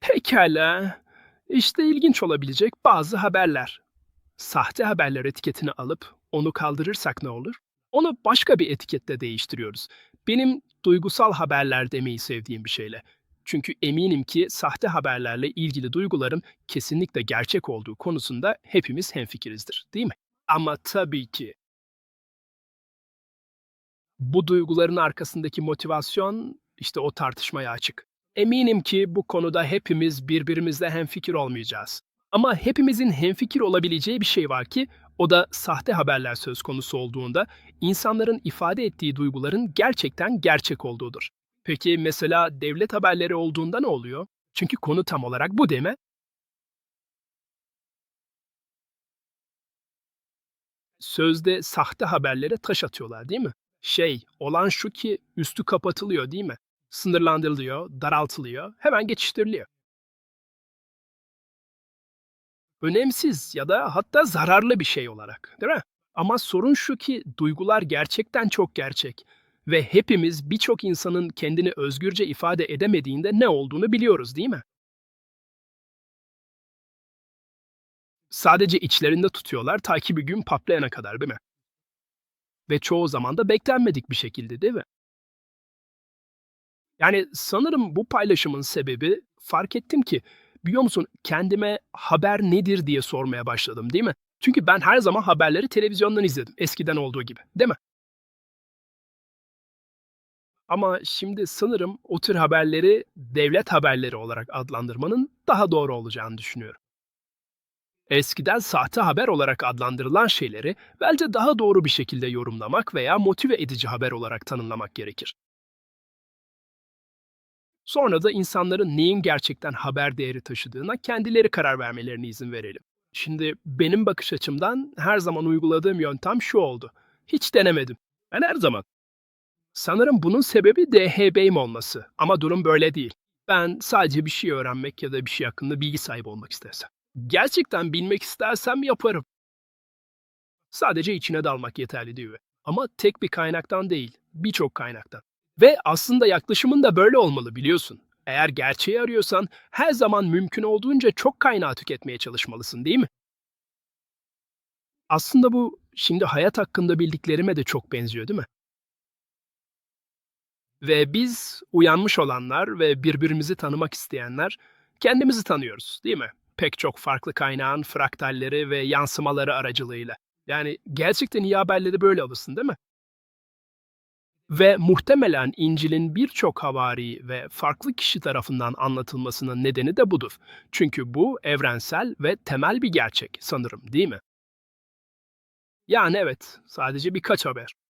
Pekâlâ. İşte ilginç olabilecek bazı haberler. Sahte haberler etiketini alıp onu kaldırırsak ne olur? Onu başka bir etiketle değiştiriyoruz. Benim duygusal haberler demeyi sevdiğim bir şeyle. Çünkü eminim ki sahte haberlerle ilgili duyguların kesinlikle gerçek olduğu konusunda hepimiz hemfikirizdir, değil mi? Ama tabii ki bu duyguların arkasındaki motivasyon işte o tartışmaya açık. Eminim ki bu konuda hepimiz birbirimizle hemfikir olmayacağız. Ama hepimizin hemfikir olabileceği bir şey var ki o da sahte haberler söz konusu olduğunda insanların ifade ettiği duyguların gerçekten gerçek olduğudur. Peki mesela devlet haberleri olduğunda ne oluyor? Çünkü konu tam olarak bu mi? Sözde sahte haberlere taş atıyorlar değil mi? Şey, olan şu ki üstü kapatılıyor değil mi? Sınırlandırılıyor, daraltılıyor, hemen geçiştiriliyor. Önemsiz ya da hatta zararlı bir şey olarak, değil mi? Ama sorun şu ki duygular gerçekten çok gerçek ve hepimiz birçok insanın kendini özgürce ifade edemediğinde ne olduğunu biliyoruz, değil mi? Sadece içlerinde tutuyorlar ta ki bir gün patlayana kadar, değil mi? Ve çoğu zaman da beklenmedik bir şekilde, değil mi? Yani sanırım bu paylaşımın sebebi fark ettim ki biliyor musun kendime haber nedir diye sormaya başladım değil mi? Çünkü ben her zaman haberleri televizyondan izledim eskiden olduğu gibi değil mi? Ama şimdi sanırım o tür haberleri devlet haberleri olarak adlandırmanın daha doğru olacağını düşünüyorum. Eskiden sahte haber olarak adlandırılan şeyleri bence daha doğru bir şekilde yorumlamak veya motive edici haber olarak tanımlamak gerekir. Sonra da insanların neyin gerçekten haber değeri taşıdığına kendileri karar vermelerine izin verelim. Şimdi benim bakış açımdan her zaman uyguladığım yöntem şu oldu. Hiç denemedim. Ben her zaman. Sanırım bunun sebebi DHB'im olması. Ama durum böyle değil. Ben sadece bir şey öğrenmek ya da bir şey hakkında bilgi sahibi olmak istersem. Gerçekten bilmek istersem yaparım. Sadece içine dalmak yeterli diyor. Ama tek bir kaynaktan değil, birçok kaynaktan. Ve aslında yaklaşımın da böyle olmalı biliyorsun. Eğer gerçeği arıyorsan her zaman mümkün olduğunca çok kaynağı tüketmeye çalışmalısın değil mi? Aslında bu şimdi hayat hakkında bildiklerime de çok benziyor değil mi? Ve biz uyanmış olanlar ve birbirimizi tanımak isteyenler kendimizi tanıyoruz değil mi? Pek çok farklı kaynağın fraktalleri ve yansımaları aracılığıyla. Yani gerçekten iyi haberleri böyle alırsın değil mi? Ve muhtemelen İncil'in birçok havari ve farklı kişi tarafından anlatılmasının nedeni de budur. Çünkü bu evrensel ve temel bir gerçek sanırım, değil mi? Yani evet, sadece birkaç haber.